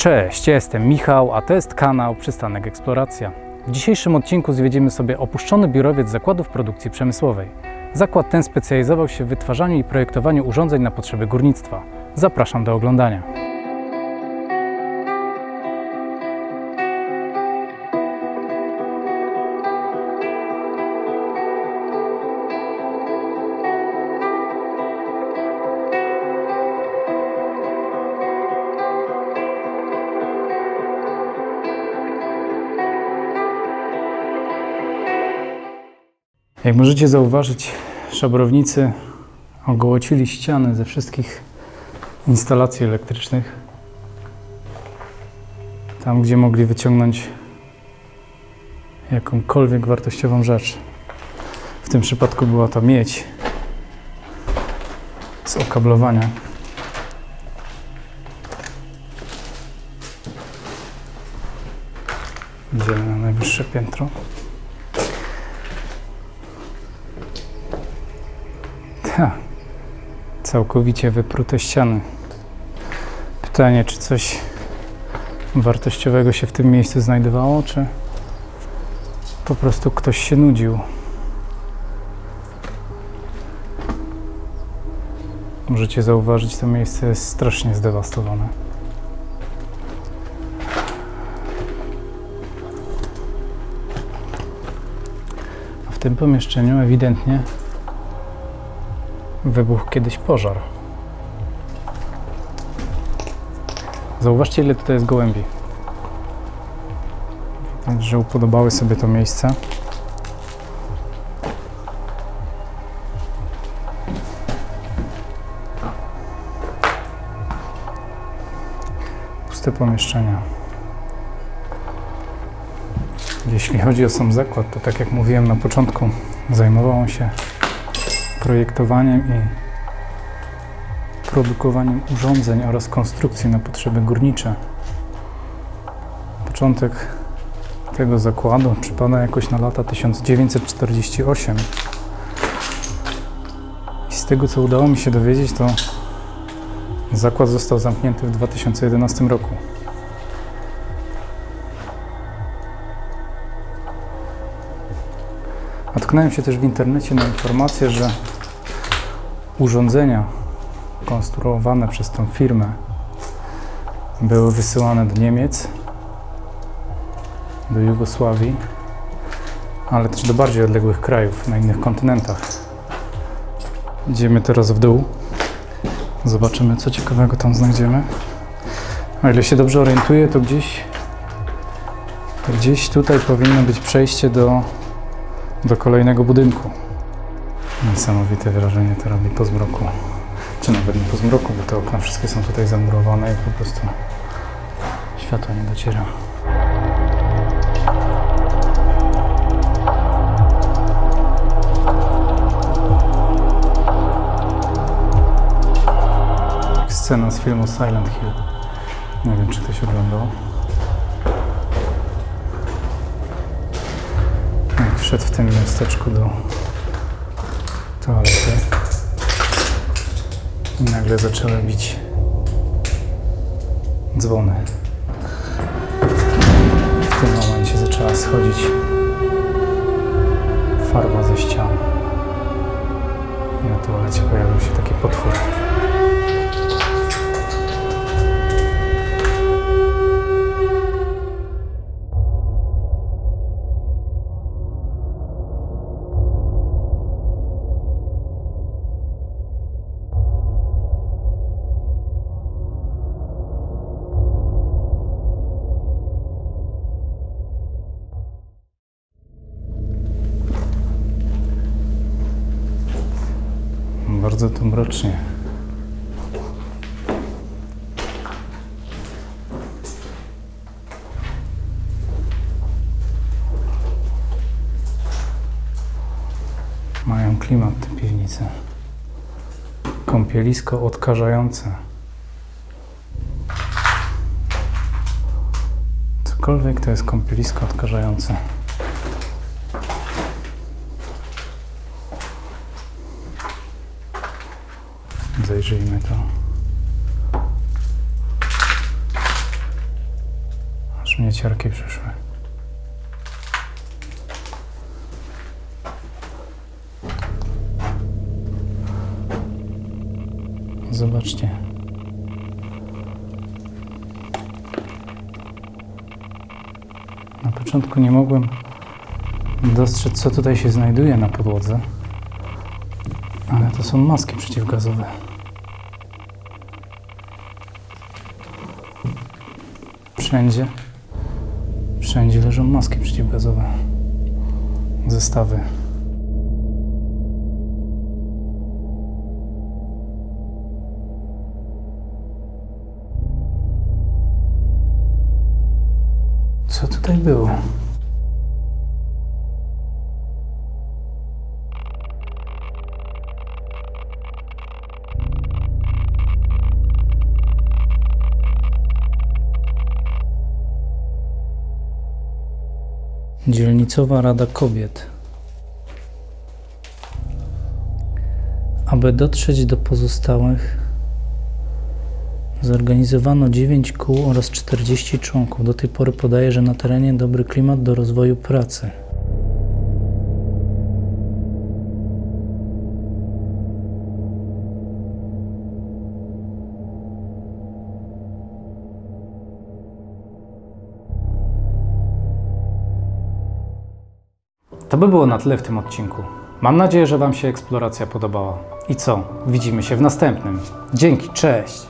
Cześć, jestem Michał, a to jest kanał Przystanek Eksploracja. W dzisiejszym odcinku zwiedzimy sobie opuszczony biurowiec zakładów produkcji przemysłowej. Zakład ten specjalizował się w wytwarzaniu i projektowaniu urządzeń na potrzeby górnictwa. Zapraszam do oglądania. Jak możecie zauważyć, szabrownicy ogołocili ściany ze wszystkich instalacji elektrycznych. Tam, gdzie mogli wyciągnąć jakąkolwiek wartościową rzecz. W tym przypadku była to miedź z okablowania. Idziemy na najwyższe piętro. Całkowicie wyprute ściany. Pytanie, czy coś wartościowego się w tym miejscu znajdowało, czy po prostu ktoś się nudził. Możecie zauważyć, to miejsce jest strasznie zdewastowane. A w tym pomieszczeniu ewidentnie wybuchł kiedyś pożar. Zauważcie, ile tutaj jest gołębi. Widać, że upodobały sobie to miejsce. Puste pomieszczenia. Jeśli chodzi o sam zakład, to tak jak mówiłem na początku, zajmował on się projektowaniem i produkowaniem urządzeń oraz konstrukcji na potrzeby górnicze. Początek tego zakładu przypada jakoś na lata 1948. I z tego co udało mi się dowiedzieć, to zakład został zamknięty w 2011 roku. Natknąłem się też w internecie na informację, że urządzenia konstruowane przez tą firmę były wysyłane do Niemiec, do Jugosławii, ale też do bardziej odległych krajów, na innych kontynentach. Idziemy teraz w dół. Zobaczymy, co ciekawego tam znajdziemy. O ile się dobrze orientuję, to gdzieś, gdzieś tutaj powinno być przejście do do kolejnego budynku. Niesamowite wrażenie to robi po zmroku. Czy nawet nie po zmroku, bo te okna wszystkie są tutaj zamurowane i po prostu światło nie dociera. Scena z filmu Silent Hill. Nie wiem, czy ktoś oglądał. Jak wszedł w tym miasteczku do toalety i nagle zaczęły bić dzwony. W tym momencie zaczęła schodzić farba ze ścian. I na toalecie pojawił się taki potwór. Bardzo tu mrocznie. Mają klimat te piwnice. Kąpielisko odkażające. Cokolwiek to jest kąpielisko odkażające. Zajrzyjmy to. mnie ciarki przyszły. Zobaczcie. Na początku nie mogłem dostrzec, co tutaj się znajduje na podłodze, ale to są maski przeciwgazowe. Wszędzie, wszędzie leżą maski przeciwgazowe. Zestawy. Co tutaj było? Dzielnicowa Rada Kobiet. Aby dotrzeć do pozostałych, zorganizowano 9 kół oraz 40 członków. Do tej pory podaje, że na terenie dobry klimat do rozwoju pracy. To by było na tyle w tym odcinku. Mam nadzieję, że Wam się eksploracja podobała. I co? Widzimy się w następnym. Dzięki, cześć!